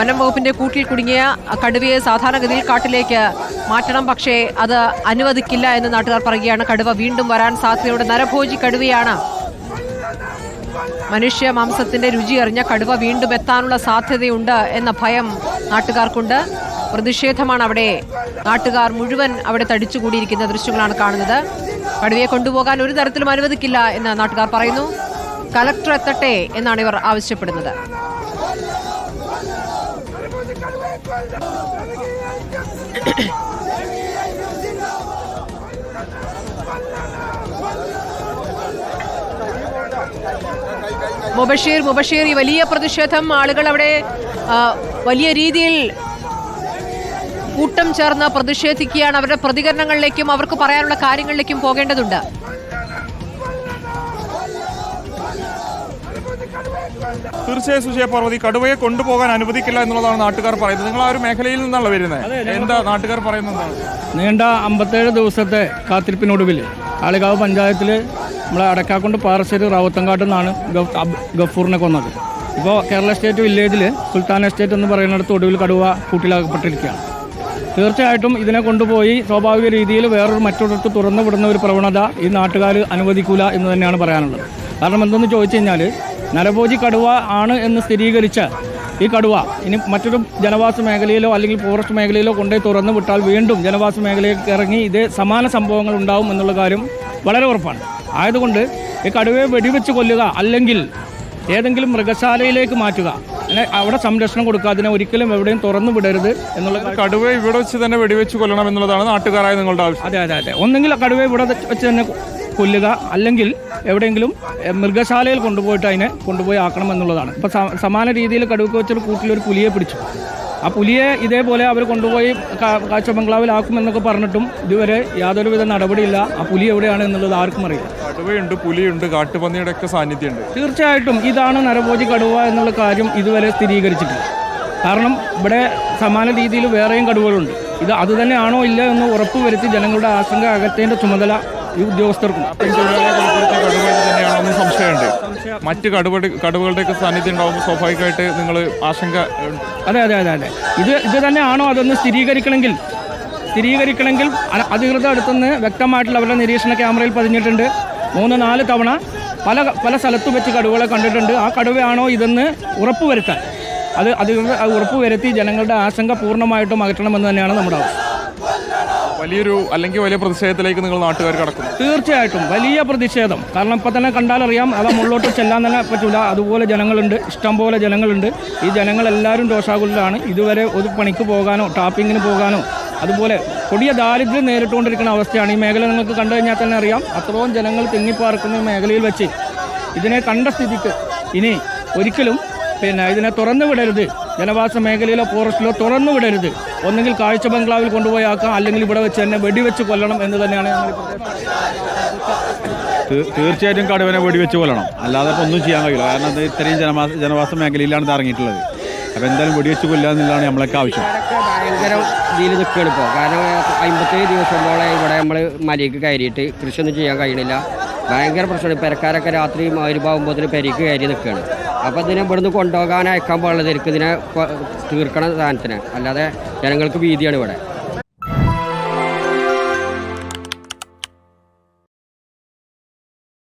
വനം വകുപ്പിന്റെ കൂട്ടിൽ കുടുങ്ങിയ കടുവയെ സാധാരണഗതിയിൽ കാട്ടിലേക്ക് മാറ്റണം. പക്ഷേ അത് അനുവദിക്കില്ല എന്ന് നാട്ടുകാർ പറയുകയാണ്. കടുവ വീണ്ടും വരാൻ സാധ്യതയുടെ നരഭോജി കടുവയാണ് മനുഷ്യ മാംസത്തിന്റെ രുചി അറിഞ്ഞ കടുവ വീണ്ടും എത്താനുള്ള സാധ്യതയുണ്ട് എന്ന ഭയം നാട്ടുകാർക്കുണ്ട്. പ്രതിഷേധമാണ് അവിടെ നാട്ടുകാർ മുഴുവൻ അവിടെ തടിച്ചുകൂടിയിരിക്കുന്ന ദൃശ്യങ്ങളാണ് കാണുന്നത്. കടുവയെ കൊണ്ടുപോകാൻ ഒരു തരത്തിലും അനുവദിക്കില്ല എന്ന് നാട്ടുകാർ പറയുന്നു. കലക്ടർ എത്തട്ടെ എന്നാണ് ഇവർ ആവശ്യപ്പെടുന്നത്. മുബഷീർ മുബഷീർ ഈ വലിയ പ്രതിഷേധം ആളുകൾ അവിടെ വലിയ രീതിയിൽ കൂട്ടം ചേർന്ന് പ്രതിഷേധിക്കുകയാണ്. അവരുടെ പ്രതികരണങ്ങളിലേക്കും അവർക്ക് പറയാനുള്ള കാര്യങ്ങളിലേക്കും പോകേണ്ടതുണ്ട്. തീർച്ചയായും സുജയ പാർവതി കടുവയെ കൊണ്ടുപോകാൻ അനുവദിക്കില്ല എന്നുള്ളതാണ് നാട്ടുകാർ പറയുന്നത്. നിങ്ങൾ ആ ഒരു മേഖലയിൽ നിന്നാണ് വരുന്നത്? എന്താ നാട്ടുകാർ പറയുന്നത് നീണ്ട അമ്പത്തേഴ് ദിവസത്തെ കാത്തിരിപ്പിനൊടുവിൽ ആളികാവ് പഞ്ചായത്തിൽ നമ്മളെ അടക്കാക്കൊണ്ട് പാറശ്ശേരി റാവത്തങ്കാട്ടിൽ നിന്നാണ് ഗഫ്- ഗഫൂറിനെ കൊന്നത്. ഇപ്പോൾ കേരള സ്റ്റേറ്റ് വില്ലേജിൽ സുൽത്താൻ എസ്റ്റേറ്റ് എന്ന് പറയുന്നിടത്ത് ഒടുവിൽ കടുവ കൂട്ടിലാക്കപ്പെട്ടിരിക്കുകയാണ്. തീർച്ചയായിട്ടും ഇതിനെ കൊണ്ടുപോയി സ്വാഭാവിക രീതിയിൽ വേറൊരു മറ്റൊരിടത്ത് തുറന്നു വിടുന്ന ഒരു പ്രവണത ഈ നാട്ടുകാർ അനുവദിക്കൂല എന്ന് തന്നെയാണ് പറയാനുള്ളത്. കാരണം എന്തെന്ന് ചോദിച്ചു കഴിഞ്ഞാൽ നരഭോജി കടുവ ആണ് എന്ന് സ്ഥിരീകരിച്ച ഈ കടുവ ഇനി മറ്റൊരു ജനവാസ മേഖലയിലോ അല്ലെങ്കിൽ ഫോറസ്റ്റ് മേഖലയിലോ കൊണ്ടുപോയി തുറന്നു വിട്ടാൽ വീണ്ടും ജനവാസ മേഖലയിലേക്ക് ഇറങ്ങി ഇതേ സമാന സംഭവങ്ങൾ ഉണ്ടാവും എന്നുള്ള കാര്യം വളരെ ഉറപ്പാണ്. ആയതുകൊണ്ട് ഈ കടുവയെ വെടിവെച്ച് കൊല്ലുക അല്ലെങ്കിൽ ഏതെങ്കിലും മൃഗശാലയിലേക്ക് മാറ്റുക അങ്ങനെ അവിടെ സംരക്ഷണം കൊടുക്കുക അതിനെ ഒരിക്കലും എവിടെയും തുറന്നു വിടരുത് എന്നുള്ള കടുവ കടുവയെ ഇവിടെ വെച്ച് തന്നെ വെടിവെച്ച് കൊല്ലണം എന്നുള്ളതാണ് നാട്ടുകാരായ നിങ്ങളുടെ ആവശ്യം. അതെ അതെ അതെ. ഒന്നെങ്കിൽ കടുവ കടുവയെ ഇവിടെ വെച്ച് തന്നെ കൊല്ലുക അല്ലെങ്കിൽ എവിടെയെങ്കിലും മൃഗശാലയിൽ കൊണ്ടുപോയിട്ട് അതിനെ കൊണ്ടുപോയി ആക്കണം എന്നുള്ളതാണ്. ഇപ്പോൾ സമാന രീതിയിൽ കടുവക്ക് വെച്ചൊരു കൂട്ടിലൊരു പുലിയെ പിടിച്ചു. ആ പുലിയെ ഇതേപോലെ അവർ കൊണ്ടുപോയി കാഴ്ച ബംഗ്ലാവിലാക്കും എന്നൊക്കെ പറഞ്ഞിട്ടും ഇതുവരെ യാതൊരുവിധ നടപടിയില്ല. ആ പുലി എവിടെയാണ് എന്നുള്ളത് ആർക്കും അറിയില്ല. കടുവയുണ്ട് പുലിയുണ്ട് കാട്ടുപന്നിയുടെ ഒക്കെ സാന്നിധ്യമുണ്ട്. തീർച്ചയായിട്ടും ഇതാണ് നരഭോജി കടുവ എന്നുള്ള കാര്യം ഇതുവരെ സ്ഥിരീകരിച്ചിട്ടില്ല. കാരണം ഇവിടെ സമാന രീതിയിൽ വേറെയും കടുവകളുണ്ട്. ഇത് അതുതന്നെയാണോ ഇല്ല എന്ന് ഉറപ്പുവരുത്തി ജനങ്ങളുടെ ആശങ്ക അകറ്റേണ്ട ചുമതല ഈ ഉദ്യോഗസ്ഥർക്കും തന്നെയാണോന്ന് സംശയമുണ്ട്. മറ്റ് കടുവടി കടുവകളുടെയൊക്കെ സാന്നിധ്യം ഉണ്ടാകുമ്പോൾ സ്വാഭാവികമായിട്ട് നിങ്ങൾ ആശങ്ക അതെ അതെ അതെ അതെ. ഇത് ഇത് തന്നെയാണോ അതൊന്ന് സ്ഥിരീകരിക്കണമെങ്കിൽ? സ്ഥിരീകരിക്കണമെങ്കിൽ അധികൃതർ അടുത്തുനിന്ന് വ്യക്തമായിട്ടുള്ള അവരുടെ നിരീക്ഷണ ക്യാമറയിൽ പതിഞ്ഞിട്ടുണ്ട്. മൂന്ന് നാല് തവണ പല പല സ്ഥലത്തും വെച്ച് കടുവകളെ കണ്ടിട്ടുണ്ട്. ആ കടുവയാണോ ഇതെന്ന് ഉറപ്പുവരുത്താൻ. അത് അധികൃതർ അത് ഉറപ്പുവരുത്തി ജനങ്ങളുടെ ആശങ്ക പൂർണമായിട്ടും അകറ്റണമെന്ന് തന്നെയാണ് നമ്മുടെ ആവശ്യം. വലിയൊരു അല്ലെങ്കിൽ വലിയ പ്രതിഷേധത്തിലേക്ക് നിങ്ങൾ നാട്ടുകാർ കടക്കും തീർച്ചയായിട്ടും വലിയ പ്രതിഷേധം. കാരണം ഇപ്പം തന്നെ കണ്ടാലറിയാം അവ മുള്ളോട്ട് ചെല്ലാൻ തന്നെ പറ്റൂല. അതുപോലെ ജനങ്ങളുണ്ട് ഇഷ്ടംപോലെ ജനങ്ങളുണ്ട്. ഈ ജനങ്ങളെല്ലാവരും രോഷാകുലരാണ് ഇതുവരെ ഒരു പണിക്ക് പോകാനോ ടാപ്പിങ്ങിന് പോകാനോ അതുപോലെ കൊടിയ ദാരിദ്ര്യം നേരിട്ടുകൊണ്ടിരിക്കുന്ന അവസ്ഥയാണ്. ഈ മേഖല നിങ്ങൾക്ക് കണ്ടു കഴിഞ്ഞാൽ തന്നെ അറിയാം അത്രയും ജനങ്ങൾ തിങ്ങിപ്പാർക്കുന്ന മേഖലയിൽ വെച്ച് ഇതിനെ കണ്ട സ്ഥിതിക്ക് ഇനി ഒരിക്കലും പിന്നെ ഇതിനെ തുറന്നു വിടരുത്. ജനവാസ മേഖലയിലോ ഫോറസ്റ്റിലോ തുറന്നു വിടരുത്. ഒന്നുകിൽ കാഴ്ച ബംഗ്ലാവിൽ കൊണ്ടുപോയി ആക്കാം അല്ലെങ്കിൽ ഇവിടെ വെച്ച് തന്നെ വെടിവെച്ച് കൊല്ലണം എന്ന് തന്നെയാണ് ഞങ്ങൾ തീർച്ചയായിട്ടും കടുവനെ വെടിവെച്ച് കൊല്ലണം. അല്ലാതെ ഇപ്പോൾ ഒന്നും ചെയ്യാൻ കഴിയില്ല. കാരണം അത് ഇത്രയും ജനവാസ ജനവാസ മേഖലയിലാണ് ഇത് ഇറങ്ങിയിട്ടുള്ളത്. അപ്പോൾ എന്തായാലും വെടിവെച്ച് കൊല്ലുക എന്നുള്ളതാണ് നമ്മളൊക്കെ ആവശ്യം. ഭയങ്കര രീതിയിൽ നിൽക്കുകയാണ് ഇപ്പോൾ കാരണം അമ്പത്തേഴ് ദിവസം പോലെ ഇവിടെ നമ്മൾ മലയ്ക്ക് കയറിയിട്ട് കൃഷിയൊന്നും ചെയ്യാൻ കഴിയണില്ല. ഭയങ്കര പ്രശ്നമാണ്. പെരക്കാരൊക്കെ രാത്രി മരുഭാവുമ്പോഴത്തിന് പെരയ്ക്ക് കയറി നിൽക്കുകയാണ്. അപ്പോൾ ഇതിനെ ഇവിടുന്ന് കൊണ്ടുപോകാൻ അയക്കാൻ പാടില്ല ഇതിനെ തീർക്കണ സാധനത്തിന്. അല്ലാതെ ജനങ്ങൾക്ക് ഭീതിയാണ് ഇവിടെ.